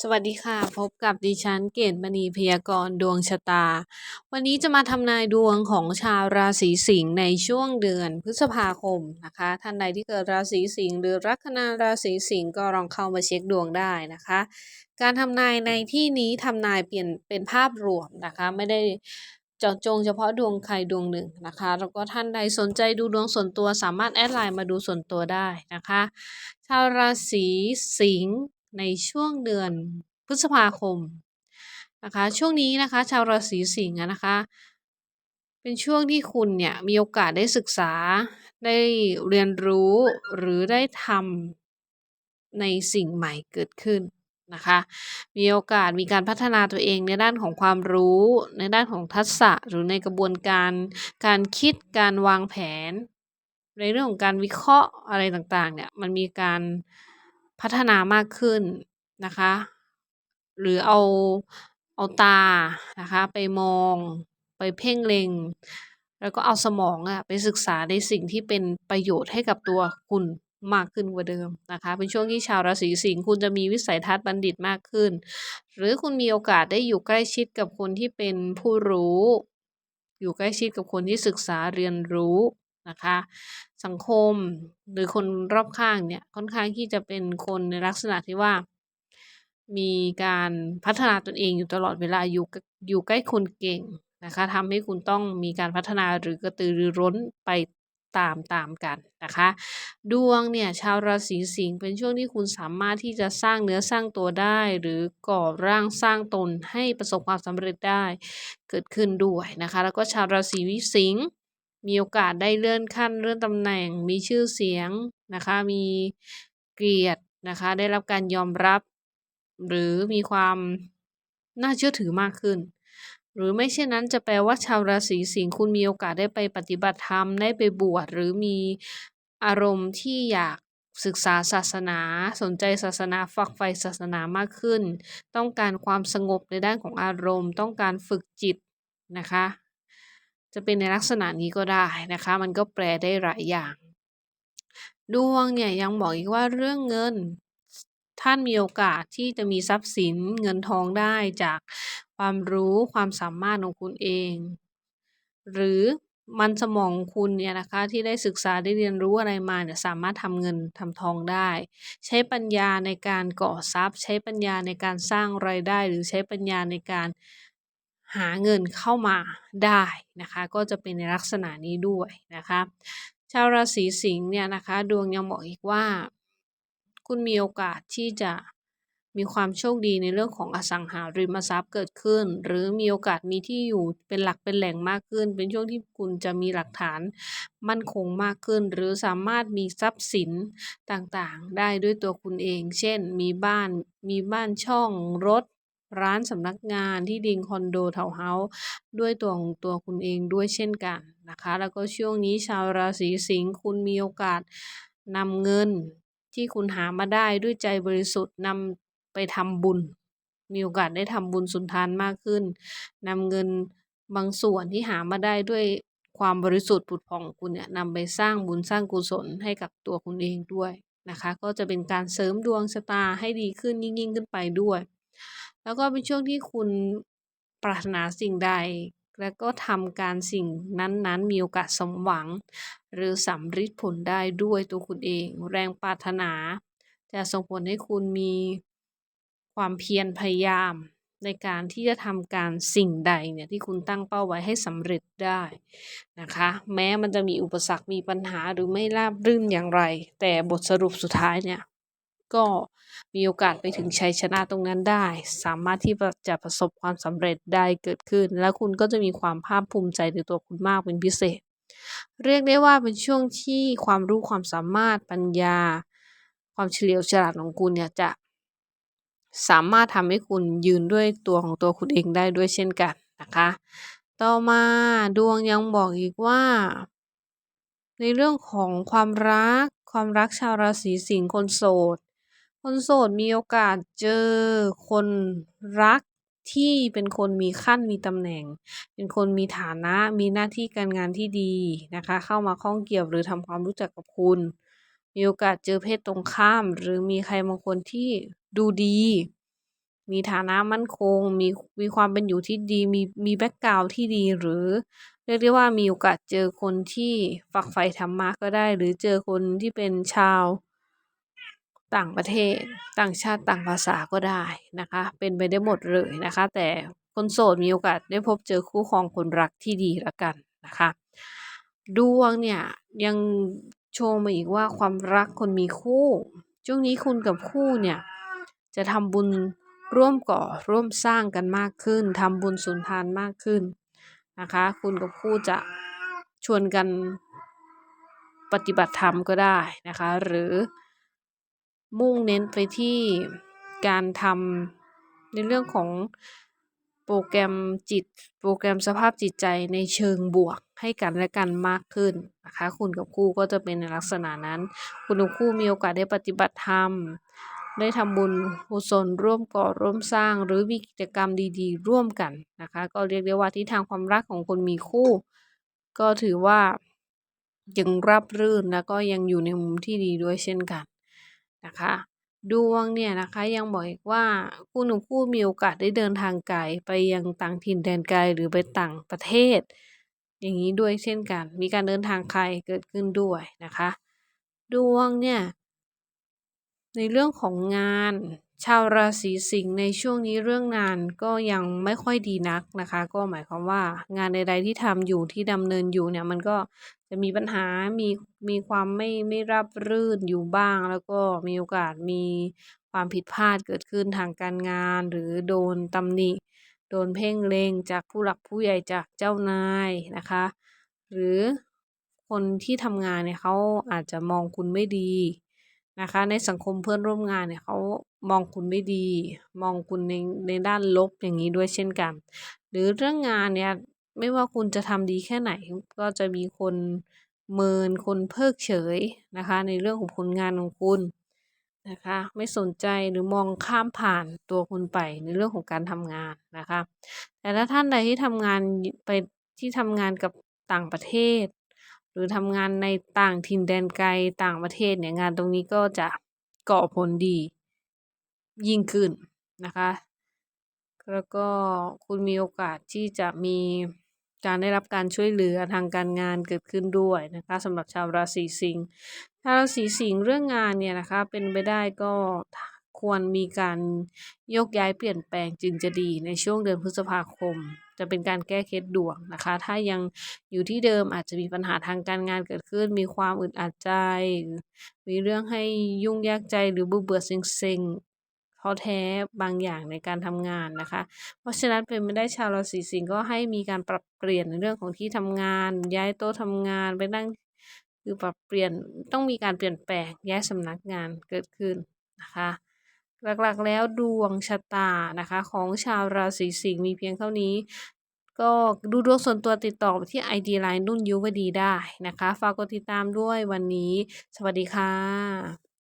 สวัสดีค่ะ พบกับดิฉันเกตมณีพยากรณ์ดวงชะตา วันนี้จะมาทำนายดวงของชาวราศีสิงห์ในช่วงเดือนพฤษภาคมนะคะ ท่านใดที่เกิดราศีสิงห์หรือลัคนาราศีสิงห์ก็ลองเข้ามาเช็คดวงได้นะคะ การทำนายในที่นี้ทำนายเปลี่ยนเป็นภาพรวมนะคะ ไม่ได้จาะจงเฉพาะดวงใครดวงหนึ่งนะคะ แล้วก็ท่านใดสนใจดูดวงส่วนตัวสามารถแอดไลน์มาดูส่วนตัวได้นะคะ ชาวราศีสิงห์ ในช่วงเดือนพฤษภาคมนะคะช่วงนี้นะคะชาวราศีสิงห์นะคะเป็นช่วงที่คุณเนี่ยมีโอกาสได้ศึกษาได้เรียนรู้หรือได้ทำในสิ่งใหม่เกิดขึ้นนะคะมีโอกาสมีการพัฒนาตัวเองในด้านของความรู้ในด้านของทักษะหรือในกระบวนการ การคิดการวางแผน ในเรื่องของการวิเคราะห์อะไรต่างๆเนี่ยมันมีการ พัฒนามากขึ้นนะคะ หรือเอาเอาตานะคะ ไปมองไปเพ่งเล็ง แล้วก็เอาสมองอะไปศึกษาในสิ่งที่เป็นประโยชน์ให้กับตัวคุณมากขึ้นกว่าเดิมนะคะ เป็นช่วงที่ชาวราศีสิงห์คุณจะมีวิสัยทัศน์บัณฑิตมากขึ้น หรือคุณมีโอกาสได้อยู่ใกล้ชิดกับคนที่เป็นผู้รู้ อยู่ใกล้ชิดกับคนที่ศึกษาเรียนรู้นะคะ สังคมหรือคนรอบข้างเนี่ยค่อนข้างที่จะเป็นคนในลักษณะที่ว่า มีการพัฒนาตนเองอยู่ตลอดเวลาอยู่อยู่ใกล้คนเก่งนะคะทำให้คุณต้องมีการพัฒนาหรือกระตือรือร้นไปตามตามกันนะคะ ดวงเนี่ยชาวราศีสิงห์เป็นช่วงที่คุณสามารถที่จะสร้างเนื้อสร้างตัวได้ หรือก่อร่างสร้างตนให้ประสบความสำเร็จได้เกิดขึ้นด้วยนะคะ แล้วก็ชาวราศีวิสิงห์ มีโอกาสได้เลื่อนขั้นเลื่อนตำแหน่ง มีชื่อเสียงนะคะ มีเกียรตินะคะ ได้รับการยอมรับ หรือมีความน่าเชื่อถือมากขึ้น หรือไม่เช่นนั้นจะแปลว่าชาวราศีสิงห์คุณมีโอกาสได้ไปปฏิบัติธรรมได้ไปบวชหรือมีอารมณ์ที่อยากศึกษาศาสนา สนใจศาสนาฝักใฝ่ศาสนามากขึ้น ต้องการความสงบในด้านของอารมณ์ ต้องการฝึกจิตนะคะ จะเป็นในลักษณะนี้ก็ได้นะคะ มันก็แปลได้หลายอย่าง ดวงเนี่ยยังบอกอีกว่าเรื่องเงิน ท่านมีโอกาสที่จะมีทรัพย์สินเงินทองได้จากความรู้ความสามารถของคุณเอง หรือมันสมองคุณเนี่ยนะคะที่ได้ศึกษาได้เรียนรู้อะไรมาเนี่ยสามารถทำเงินทำทองได้ ใช้ปัญญาในการก่อทรัพย์ ใช้ปัญญาในการสร้างรายได้ หรือใช้ปัญญาในการ หาเงินเข้ามาได้นะคะ ก็จะเป็นในลักษณะนี้ด้วยนะคะ ชาวราศีสิงห์เนี่ยนะคะ ดวงยังบอกอีกว่า คุณมีโอกาสที่จะมีความโชคดีในเรื่องของอสังหาริมทรัพย์เกิดขึ้น หรือมีโอกาสมีที่อยู่เป็นหลักเป็นแหล่งมากขึ้น เป็นช่วงที่คุณจะมีหลักฐานมั่นคงมากขึ้น หรือสามารถมีทรัพย์สินต่างๆ ได้ด้วยตัวคุณเอง เช่น มีบ้านมีบ้านช่องรถ ร้านสำนักงานที่ดินคอนโดทาวน์เฮาส์ด้วยตัวของตัวคุณเองด้วยเช่นกันนะคะ แล้วก็ช่วงนี้ชาวราศีสิงห์คุณมีโอกาสนำเงินที่คุณหามาได้ด้วยใจบริสุทธิ์นำไปทำบุญ มีโอกาสได้ทำบุญสุนทานมากขึ้นนำเงินบางส่วนที่หามาได้ด้วยความบริสุทธิ์ผุดผ่องคุณเนี่ยนำไปสร้างบุญสร้างกุศลให้กับตัวคุณเองด้วยนะคะ ก็จะเป็นการเสริมดวงชะตาให้ดีขึ้นยิ่งๆขึ้นไปด้วย แล้วก็เป็นช่วงที่คุณปรารถนาสิ่งใด แล้วก็ทำการสิ่งนั้นๆ มีโอกาสสมหวัง หรือสำฤทธิ์ผลได้ด้วยตัวคุณเอง แรงปรารถนา จะส่งผลให้คุณมีความเพียรพยายามในการที่จะทำการสิ่งใดเนี่ยที่คุณตั้งเป้าไว้ให้สำเร็จได้นะคะ แม้มันจะมีอุปสรรคมีปัญหาหรือไม่ราบรื่นอย่างไร แต่บทสรุปสุดท้ายเนี่ย ก็มีโอกาสไปถึงชัยชนะตรงนั้นได้ สามารถที่จะประสบความสำเร็จได้เกิดขึ้น แล้วคุณก็จะมีความภาคภูมิใจในตัวคุณมากเป็นพิเศษ เรียกได้ว่าเป็นช่วงที่ความรู้ความสามารถปัญญา ความเฉลียวฉลาดของคุณเนี่ยจะสามารถทำให้คุณยืนด้วยตัวของตัวคุณเองได้ด้วยเช่นกันนะคะ ต่อมาดวงยังบอกอีกว่า ในเรื่องของความรัก ความรักชาวราศีสิงห์คนโสด คนโสดมีโอกาสเจอคนรักที่เป็นคนมีขั้นมีตำแหน่ง เป็นคนมีฐานะมีหน้าที่การงานที่ดีนะคะ เข้ามาข้องเกี่ยวหรือทำความรู้จักกับคุณ มีโอกาสเจอเพศตรงข้าม หรือมีใครบางคนที่ดูดี มีฐานะมั่นคง มีมีความเป็นอยู่ที่ดี มีมีแบ็กกราวที่ดีหรือ เรียกได้ว่ามีโอกาสเจอคนที่ฝักใฝ่ธรรมะก็ได้ หรือเจอคนที่เป็นชาว ต่างประเทศ ต่างชาติต่างภาษาก็ได้นะคะ เป็นไปได้หมดเลยนะคะ แต่คนโสดมีโอกาสได้พบเจอคู่ครองคนรักที่ดีละกันนะคะดวงเนี่ยยังโชว์มาอีกว่าความรักคนมีคู่ช่วงนี้คุณกับคู่เนี่ยจะทำบุญร่วมก่อร่วมสร้างกันมากขึ้นทำบุญสุนทานมากขึ้นนะคะ คุณกับคู่จะชวนกันปฏิบัติธรรมก็ได้นะคะ หรือ มุ่งเน้นไปที่การทำในเรื่องของโปรแกรมจิต โปรแกรมสภาพจิตใจในเชิงบวกให้กันและกันมากขึ้นนะคะ คุณกับคู่ก็จะเป็นในลักษณะนั้น คุณกับคู่มีโอกาสได้ปฏิบัติธรรม ได้ทำบุญกุศลร่วมก่อร่วมสร้าง หรือมีกิจกรรมดีๆ ร่วมกันนะคะ ก็เรียกได้ว่าที่ทางความรักของคนมีคู่ ก็ถือว่ายังรับรื่นแล้วก็ยังอยู่ในมุมที่ดีด้วยเช่นกัน นะคะ ดวงเนี่ยนะคะยังบอกอีกว่าคู่หนุ่มคู่มีโอกาสได้เดินทางไกลไปยังต่างถิ่นแดนไกลหรือไปต่างประเทศ อย่างนี้ด้วยเช่นกัน มีการเดินทางไกลเกิดขึ้นด้วยนะคะ ดวงเนี่ยในเรื่องของงาน ชาวราศีสิงห์ในช่วงนี้เรื่องงานก็ยังไม่ค่อยดีนักนะคะ ก็หมายความว่างานใดๆที่ทำอยู่ที่ดำเนินอยู่เนี่ยมันก็จะมีปัญหา มีมีความไม่ไม่ราบรื่นอยู่บ้าง แล้วก็มีโอกาสมีความผิดพลาดเกิดขึ้นทางการงาน หรือโดนตำหนิ โดนเพ่งเลงจากผู้หลักผู้ใหญ่จากเจ้านายนะคะ หรือคนที่ทำงานเนี่ยเขาอาจจะมองคุณไม่ดี นะคะ ในสังคมเพื่อนร่วมงานเนี่ยเขามองคุณไม่ดี มองคุณในในด้านลบอย่างนี้ด้วยเช่นกัน หรือเรื่องงานเนี่ยไม่ว่าคุณจะทำดีแค่ไหน ก็จะมีคนเมินคนเพิกเฉยนะคะ ในเรื่องของผลงานของคุณนะคะ ไม่สนใจหรือมองข้ามผ่านตัวคุณไปในเรื่องของการทำงานนะคะ แต่ถ้าท่านใดที่ทำงานไปที่ทำงานกับต่างประเทศ หรือทำงานในต่างถิ่นแดนไกลต่างประเทศเนี่ยงานตรงนี้ก็จะก่อผลดียิ่งขึ้นนะคะ แล้วก็คุณมีโอกาสที่จะมีการได้รับการช่วยเหลือทางการงานเกิดขึ้นด้วยนะคะสำหรับชาวราศีสิงห์ชาวราศีสิงห์เรื่องงานเนี่ยนะคะเป็นไปได้ก็ควรมีการโยกย้ายเปลี่ยนแปลงจึงจะดีในช่วงเดือนพฤษภาคม จะเป็นการแก้เคล็ดดวงนะคะ ถ้ายังอยู่ที่เดิมอาจจะมีปัญหาทางการงานเกิดขึ้น มีความอึดอัดใจ มีเรื่องให้ยุ่งยากใจหรือเบื่อเบื่อเซ็งๆท้อแท้บางอย่างในการทำงานนะคะ เพราะฉะนั้นเป็นไม่ได้ชาวราศีสิงห์ก็ให้มีการปรับเปลี่ยนในเรื่องของที่ทำงาน ย้ายโต๊ะทำงานไปนั่งคือปรับเปลี่ยนต้องมีการเปลี่ยนแปลงย้ายสำนักงานเกิดขึ้นนะคะ หลักๆ แล้วดวงชะตานะคะ ของชาวราศีสิงห์มีเพียงเท่านี้ ก็ดูดวงส่วนตัวติดต่อที่ ID Line นุ่นยุวดีได้นะคะ ฝากกดติดตามด้วยวันนี้ สวัสดีค่ะ